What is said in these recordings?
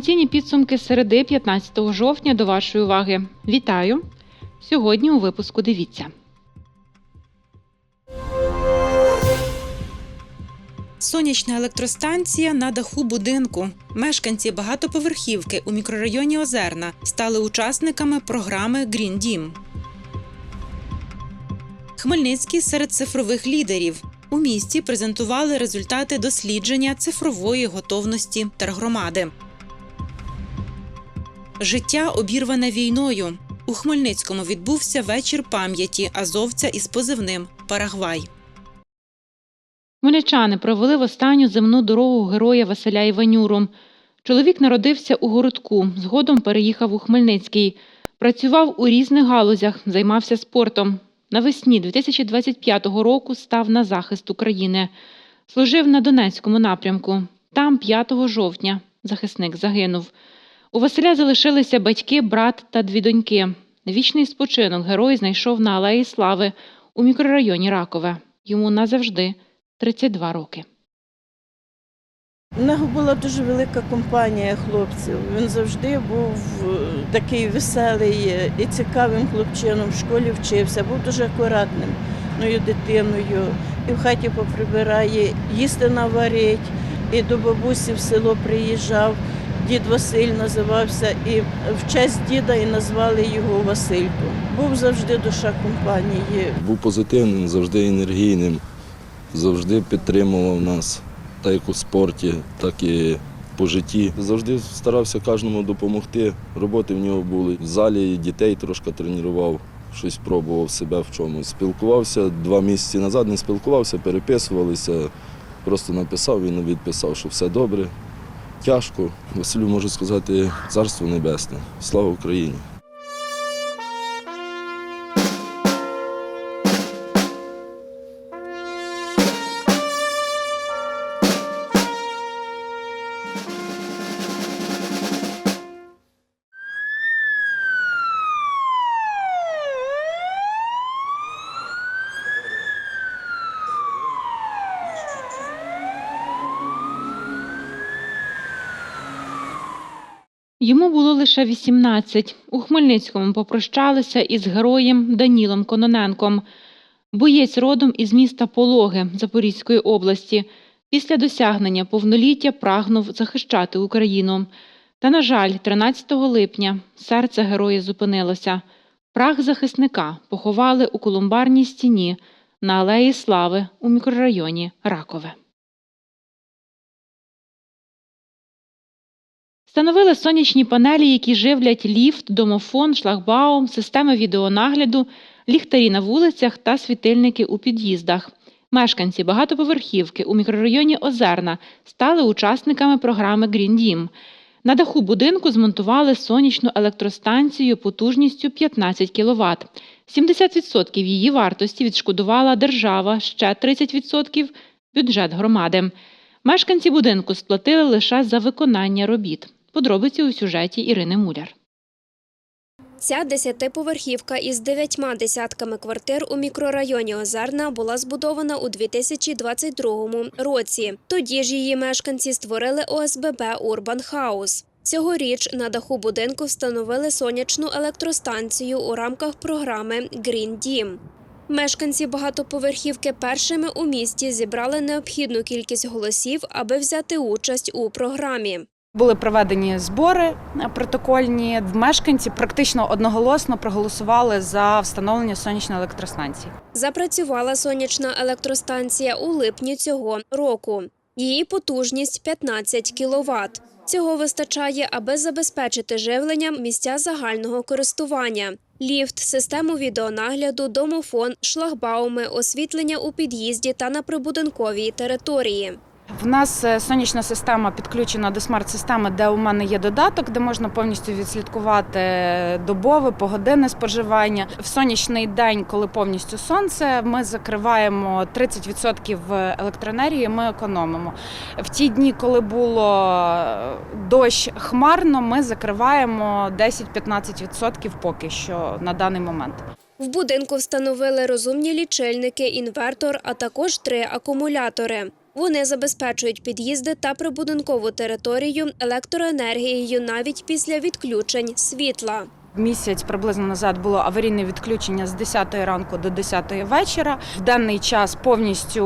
Інформаційні підсумки середи 15 жовтня до вашої уваги. Вітаю! Сьогодні у випуску дивіться. Сонячна електростанція на даху будинку. Мешканці багатоповерхівки у мікрорайоні Озерна стали учасниками програми Green Дім. Хмельницький серед цифрових лідерів. У місті презентували результати дослідження цифрової готовності тергромади. Життя обірване війною. У Хмельницькому відбувся вечір пам'яті азовця із позивним Парагвай. Хмельничани провели в останню земну дорогу героя Василя Іванюру. Чоловік народився у городку, згодом переїхав у Хмельницький. Працював у різних галузях, займався спортом. Навесні 2025 року став на захист України. Служив на Донецькому напрямку. Там 5 жовтня захисник загинув. У Василя залишилися батьки, брат та дві доньки. Вічний спочинок герой знайшов на Алеї Слави у мікрорайоні Ракове. Йому назавжди 32 роки. У нього була дуже велика компанія хлопців. Він завжди був е, такий веселий і цікавим хлопчином. В школі вчився, був дуже акуратним ну, дитиною. І в хаті поприбирає, їсти наварить, і до бабусі в село приїжджав. Дід Василь називався, і в честь діда і назвали його Василько. Був завжди душа компанії. Був позитивним, завжди енергійним, завжди підтримував нас, так як у спорті, так і по житті. Завжди старався кожному допомогти. Роботи в нього були. В залі дітей трошки тренував, щось пробував себе в чомусь. Спілкувався два місяці назад, не спілкувався, переписувалися. Просто написав, він відписав, що все добре. Тяжко. Василю можу сказати, царство небесне. Слава Україні! Йому 18. У Хмельницькому попрощалися із героєм Данілом Кононенком. Боєць родом із міста Пологи Запорізької області. Після досягнення повноліття прагнув захищати Україну. Та, на жаль, 13 липня серце героя зупинилося. Прах захисника поховали у колумбарній стіні на Алеї Слави у мікрорайоні Ракове. Встановили сонячні панелі, які живлять ліфт, домофон, шлагбаум, системи відеонагляду, ліхтарі на вулицях та світильники у під'їздах. Мешканці багатоповерхівки у мікрорайоні Озерна стали учасниками програми Green Дім. На даху будинку змонтували сонячну електростанцію потужністю 15 кВт. 70% її вартості відшкодувала держава, ще 30% – бюджет громади. Мешканці будинку сплатили лише за виконання робіт. Подробиці у сюжеті Ірини Муляр. Ця десятиповерхівка із дев'ятьма десятками квартир у мікрорайоні Озерна була збудована у 2022 році. Тоді ж її мешканці створили ОСББ Урбан Хаус. Цьогоріч на даху будинку встановили сонячну електростанцію у рамках програми Green Дім. Мешканці багатоповерхівки першими у місті зібрали необхідну кількість голосів, аби взяти участь у програмі. Були проведені збори протокольні. Мешканці практично одноголосно проголосували за встановлення сонячної електростанції. Запрацювала сонячна електростанція у липні цього року. Її потужність 15 кВт. Цього вистачає, аби забезпечити живленням місця загального користування. Ліфт, систему відеонагляду, домофон, шлагбауми, освітлення у під'їзді та на прибудинковій території. В нас е, сонячна система підключена до смарт-системи, де у мене є додаток, де можна повністю відслідкувати добове, погодинне споживання. В сонячний день, коли повністю сонце, ми закриваємо 30% електроенергії. Ми економимо. В ті дні, коли було е, дощ хмарно, ми закриваємо 10-15% поки що на даний момент. В будинку встановили розумні лічильники, інвертор, а також три акумулятори. Вони забезпечують під'їзди та прибудинкову територію електроенергією навіть після відключень світла. Місяць приблизно назад було аварійне відключення з 10 ранку до 10 вечора. В денний час повністю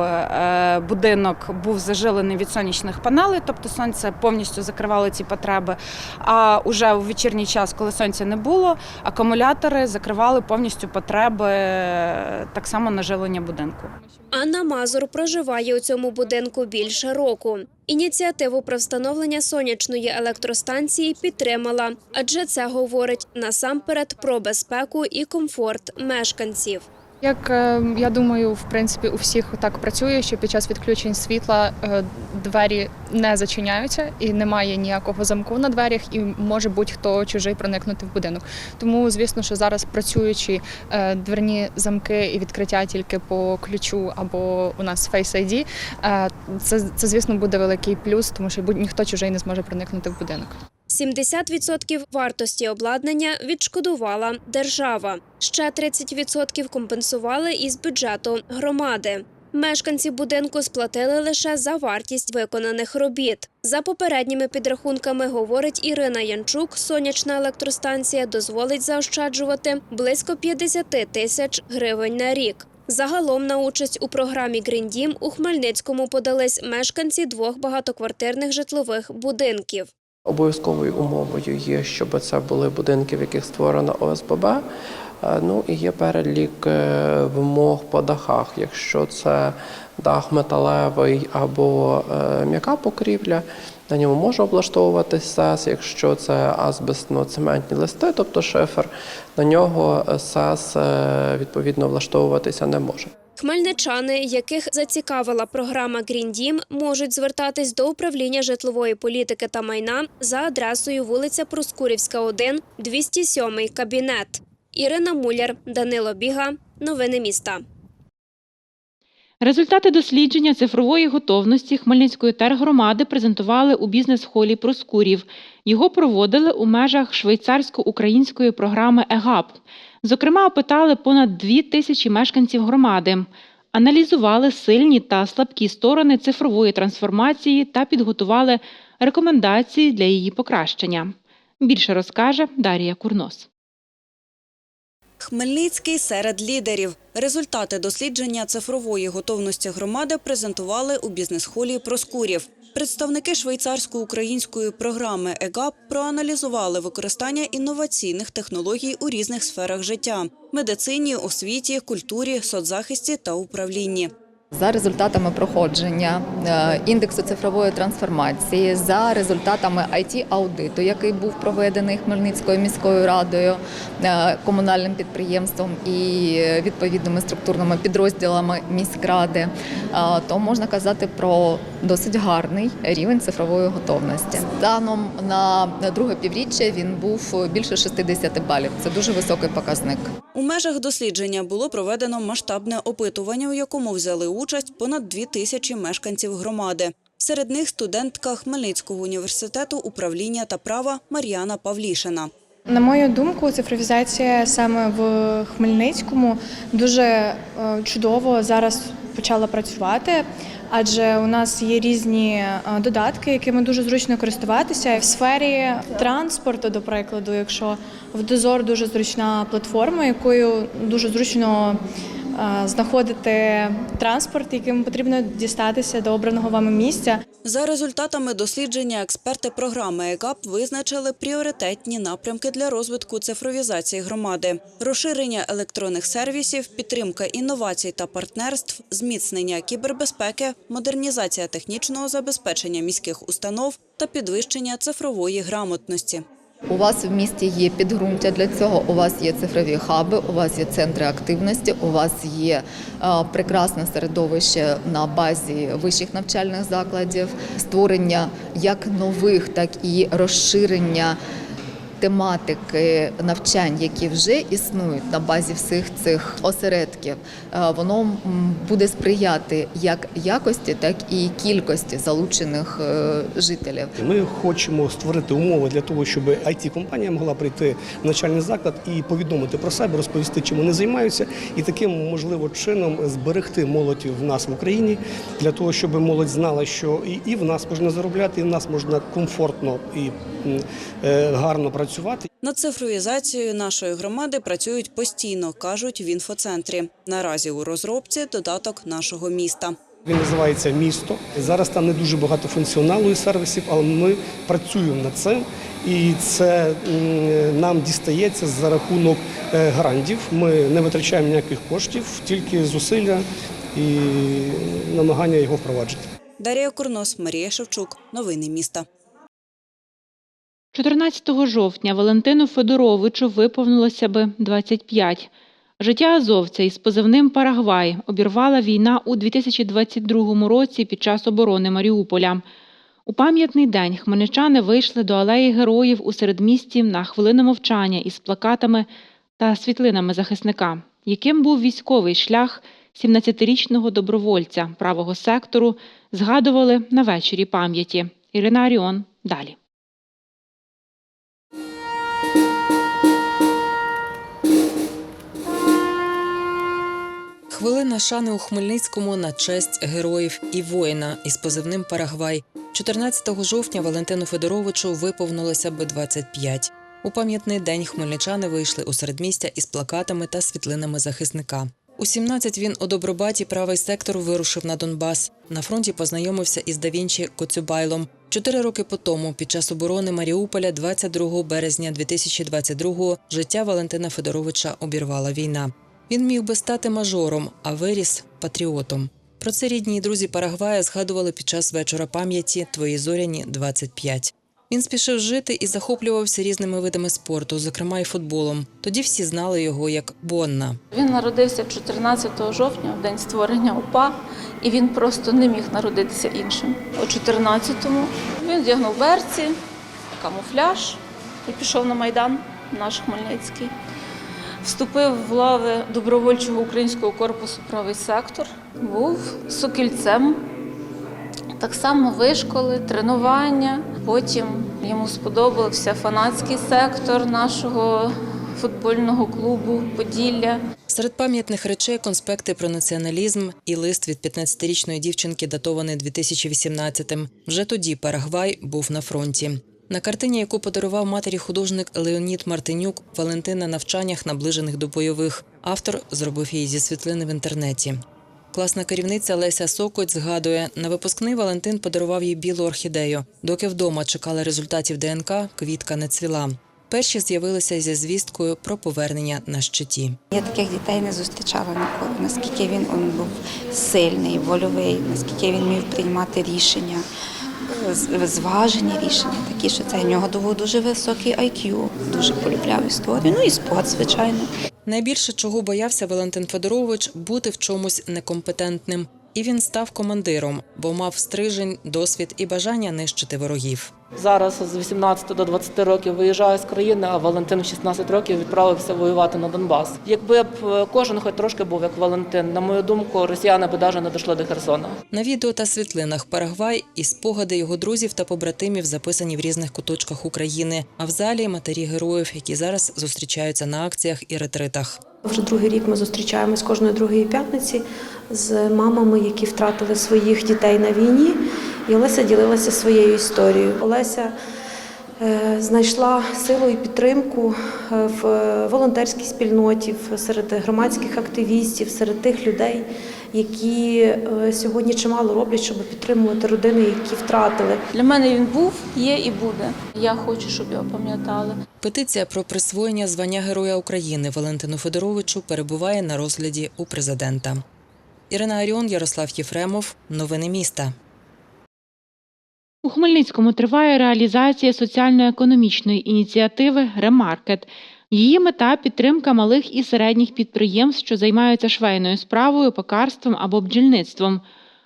е, будинок був зажилений від сонячних панелей, тобто сонце повністю закривало ці потреби. А уже у вечірній час, коли сонця не було, акумулятори закривали повністю потреби е, так само нажилення будинку. Анна Мазур проживає у цьому будинку більше року. Ініціативу про встановлення сонячної електростанції підтримала, адже це говорить насамперед про безпеку і комфорт мешканців. Як е, я думаю, в принципі, у всіх так працює, що під час відключень світла е, двері не зачиняються і немає ніякого замку на дверях, і може будь-хто чужий проникнути в будинок. Тому, звісно, що зараз працюючи е, дверні замки і відкриття тільки по ключу або у нас Face ID, е, це, це звісно буде великий плюс, тому що будь ніхто чужий не зможе проникнути в будинок. 70% вартості обладнання відшкодувала держава. Ще 30% компенсували із бюджету громади. Мешканці будинку сплатили лише за вартість виконаних робіт. За попередніми підрахунками, говорить Ірина Янчук, сонячна електростанція дозволить заощаджувати близько 50 тисяч гривень на рік. Загалом на участь у програмі «Грін Дім» у Хмельницькому подались мешканці двох багатоквартирних житлових будинків. Обов'язковою умовою є, щоб це були будинки, в яких створено ОСББ. Е, Ну і є перелік е, вимог по дахах. Якщо це дах металевий або е, м'яка покрівля, на ньому може облаштовуватись СЕС. Якщо це азбестно-цементні листи, тобто шифер, на нього СЕС відповідно влаштовуватися не може. Хмельничани, яких зацікавила програма «Грін Дім», можуть звертатись до управління житлової політики та майна за адресою вулиця Проскурівська, 1, 207 кабінет. Ірина Муляр, Данило Біга. Новини міста. Результати дослідження цифрової готовності Хмельницької тергромади презентували у бізнес-холі Проскурів. Його проводили у межах швейцарсько-української програми ЕГАП. Зокрема, опитали понад дві тисячі мешканців громади, аналізували сильні та слабкі сторони цифрової трансформації та підготували рекомендації для її покращення. Більше розкаже Дарія Курнос. Хмельницький серед лідерів. Результати дослідження цифрової готовності громади презентували у бізнес-холі Проскурів. Представники швейцарсько-української програми ЕГАП проаналізували використання інноваційних технологій у різних сферах життя – медицині, освіті, культурі, соцзахисті та управлінні. За результатами проходження е, індексу цифрової трансформації, за результатами it аудиту який був проведений Хмельницькою міською радою, е, комунальним підприємством і відповідними структурними підрозділами міськради, е, то можна казати про досить гарний рівень цифрової готовності. Станом на друге півріччя він був більше 60 балів. Це дуже високий показник. У межах дослідження було проведено масштабне опитування, у якому взяли участь понад дві тисячі мешканців громади. Серед них студентка Хмельницького університету управління та права Мар'яна Павлішина. На мою думку, цифровізація саме в Хмельницькому дуже е, чудово зараз почала працювати, адже у нас є різні е, додатки, якими дуже зручно користуватися. В сфері транспорту, до прикладу, якщо в дозор дуже зручна платформа, якою дуже зручно знаходити транспорт, яким потрібно дістатися до обраного вами місця. За результатами дослідження експерти програми ЕКАП визначили пріоритетні напрямки для розвитку цифровізації громади: розширення електронних сервісів, підтримка інновацій та партнерств, зміцнення кібербезпеки, модернізація технічного забезпечення міських установ та підвищення цифрової грамотності. У вас в місті є підґрунтя для цього. У вас є цифрові хаби, у вас є центри активності, у вас є е, прекрасне середовище на базі вищих навчальних закладів, створення як нових, так і розширення тематики навчань, які вже існують на базі всіх цих осередків, е, воно буде сприяти як якості, так і кількості залучених е, жителів. Ми хочемо створити умови для того, щоб it компанія могла прийти в навчальний заклад і повідомити про себе, розповісти, чим вони займаються, і таким можливо чином зберегти молодь в нас в Україні для того, щоб молодь знала, що і, в нас можна заробляти, і в нас можна комфортно і е, гарно працювати. Над цифровізацією нашої громади працюють постійно, кажуть в інфоцентрі. Наразі у розробці додаток нашого міста. Він називається місто. Зараз там не дуже багато функціоналу і сервісів, але ми працюємо над цим. І це нам дістається за рахунок е, грантів. Ми не витрачаємо ніяких коштів, тільки зусилля і намагання його впроваджити. Дар'я Курнос, Марія Шевчук. Новини міста. 14 жовтня Валентину Федоровичу виповнилося би 25. Життя азовця із позивним Парагвай обірвала війна у 2022 році під час оборони Маріуполя. У пам'ятний день хмельничани вийшли до алеї героїв у середмісті на хвилину мовчання із плакатами та світлинами захисника, яким був військовий шлях 17-річного добровольця правого сектору, згадували на вечорі пам'яті. Ірина Аріон далі. Хвилина шани у Хмельницькому на честь героїв і воїна із позивним Парагвай. 14 жовтня Валентину Федоровичу виповнилося би 25. У пам'ятний день хмельничани вийшли у середмістя із плакатами та світлинами захисника. У 17 він у Добробаті правий сектор вирушив на Донбас. На фронті познайомився із Давінчі Коцюбайлом. Чотири роки по тому, під час оборони Маріуполя, 22 березня 2022-го, життя Валентина Федоровича обірвала війна. Він міг би стати мажором, а виріс патріотом. Про це рідні і друзі Парагвая згадували під час вечора пам'яті Твої зоряні 25. Він спішив жити і захоплювався різними видами спорту, зокрема й футболом. Тоді всі знали його як Бонна. Він народився 14 жовтня, в день створення УПА, і він просто не міг народитися іншим. У 14-му він вдягнув берці, камуфляж і пішов на Майдан, наш Хмельницький. Вступив в лави добровольчого українського корпусу правий сектор, був сокільцем. Так само вишколи, тренування. Потім йому сподобався фанатський сектор нашого футбольного клубу Поділля. Серед пам'ятних речей конспекти про націоналізм і лист від 15-річної дівчинки, датований 2018-м. Вже тоді Парагвай був на фронті. На картині, яку подарував матері художник Леонід Мартинюк, Валентина на навчаннях, наближених до бойових. Автор зробив її зі світлини в інтернеті. Класна керівниця Леся Сокоть згадує, на випускний Валентин подарував їй білу орхідею. Доки вдома чекали результатів ДНК, квітка не цвіла. Перші з'явилися зі звісткою про повернення на щиті. Я таких дітей не зустрічала ніколи. Наскільки він он був сильний, вольовий, наскільки він міг приймати рішення, зважені рішення, такі, що це в нього дуже високий IQ, дуже полюбляв історію. Ну і спорт, звичайно. Найбільше чого боявся Валентин Федорович бути в чомусь некомпетентним. І він став командиром, бо мав стрижень, досвід і бажання нищити ворогів. Зараз з 18 до 20 років виїжджаю з країни, а Валентин в 16 років відправився воювати на Донбас. Якби б е, кожен хоч трошки був як Валентин, на мою думку, росіяни би навіть не дійшли до Херсона. На відео та світлинах Парагвай і спогади його друзів та побратимів записані в різних куточках України. А в залі матері героїв, які зараз зустрічаються на акціях і ретритах. Вже другий рік ми зустрічаємось кожної другої п'ятниці з мамами, які втратили своїх дітей на війні. І Олеся ділилася своєю історією. Олеся е, знайшла силу і підтримку е, в волонтерській спільноті, серед громадських активістів, серед тих людей, які е, сьогодні чимало роблять, щоб підтримувати родини, які втратили. Для мене він був, є і буде. Я хочу, щоб його пам'ятали. Петиція про присвоєння звання Героя України Валентину Федоровичу перебуває на розгляді у президента. Ірина Аріон, Ярослав Єфремов. Новини міста. У Хмельницькому триває реалізація соціально-економічної ініціативи Ремаркет. Її мета підтримка малих і середніх підприємств, що займаються швейною справою, пекарством або бджільництвом.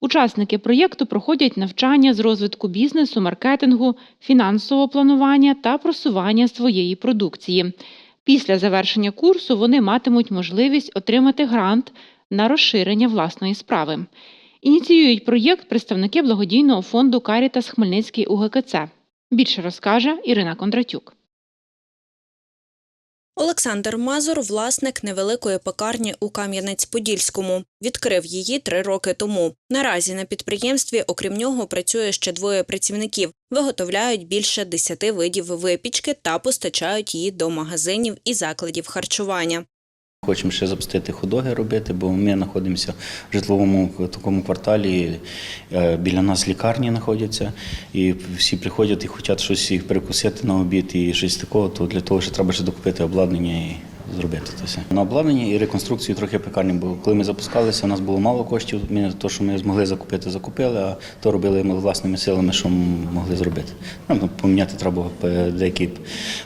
Учасники проєкту проходять навчання з розвитку бізнесу, маркетингу, фінансового планування та просування своєї продукції. Після завершення курсу вони матимуть можливість отримати грант на розширення власної справи. Ініціюють проєкт представники благодійного фонду Карітас Хмельницький УГКЦ. Більше розкаже Ірина Кондратюк. Олександр Мазур – власник невеликої пекарні у Кам'янець-Подільському. Відкрив її три роки тому. Наразі на підприємстві, окрім нього, працює ще двоє працівників. Виготовляють більше десяти видів випічки та постачають її до магазинів і закладів харчування. Хочемо ще запустити ходоги робити, бо ми знаходимося в житловому такому кварталі. е, Біля нас лікарні знаходяться, і всі приходять і хочуть щось перекусити на обід і щось такого, то для того, що треба ще докупити обладнання і зробити це все. На обладнання і реконструкцію трохи пекарні, бо коли ми запускалися, у нас було мало коштів. Ми то, що ми змогли закупити, закупили, а то робили ми власними силами, що могли зробити. Нам поміняти треба е, деякі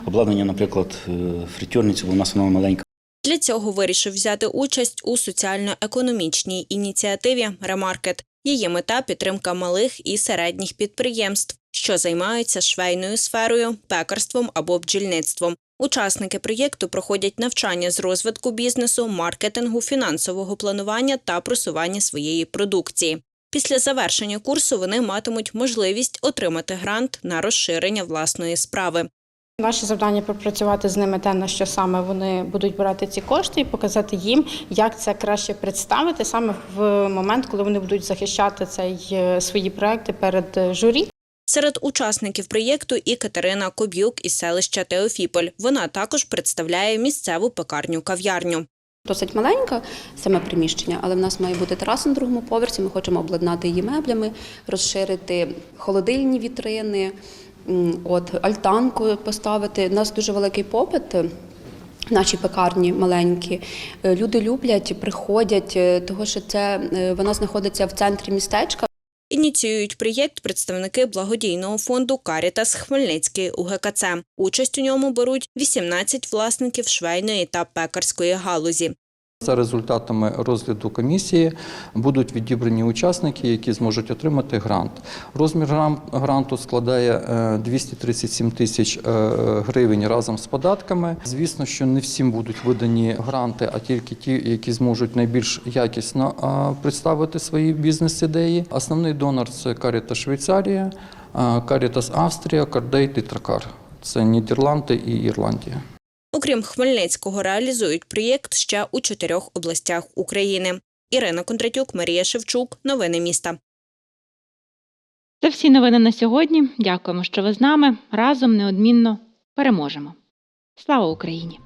обладнання, наприклад, е, фритюрницю, бо у нас вона маленька. Для цього вирішив взяти участь у соціально-економічній ініціативі «Ремаркет». Її мета – підтримка малих і середніх підприємств, що займаються швейною сферою, пекарством або бджільництвом. Учасники проєкту проходять навчання з розвитку бізнесу, маркетингу, фінансового планування та просування своєї продукції. Після завершення курсу вони матимуть можливість отримати грант на розширення власної справи. Наше завдання пропрацювати з ними те, на що саме вони будуть брати ці кошти, і показати їм, як це краще представити саме в момент, коли вони будуть захищати цей е, свої проекти перед е, журі. Серед учасників проєкту і Катерина Коб'юк із селища Теофіполь. Вона також представляє місцеву пекарню-кав'ярню. Досить маленька саме приміщення, але в нас має бути тераса на другому поверсі. Ми хочемо обладнати її меблями, розширити холодильні вітрини, от альтанку поставити. У нас дуже великий попит. е, Наші пекарні маленькі. Е, Люди люблять, приходять, е, того що це вона знаходиться в центрі містечка. Ініціюють проєкт представники благодійного фонду Карітас Хмельницький УГКЦ. Участь у ньому беруть 18 власників швейної та пекарської галузі. За результатами розгляду комісії будуть відібрані учасники, які зможуть отримати грант. Розмір гранту складає е, 237 тисяч е, гривень разом з податками. Звісно, що не всім будуть видані гранти, а тільки ті, які зможуть найбільш якісно е, представити свої бізнес-ідеї. Основний донор це Каріта Швейцарія, Карітас Австрія, Кардейт і Тракар. Це Нідерланди і Ірландія. Окрім Хмельницького, реалізують проєкт ще у чотирьох областях України. Ірина Кондратюк, Марія Шевчук. Новини міста. Це всі новини на сьогодні. Дякуємо, що ви з нами. Разом неодмінно переможемо. Слава Україні!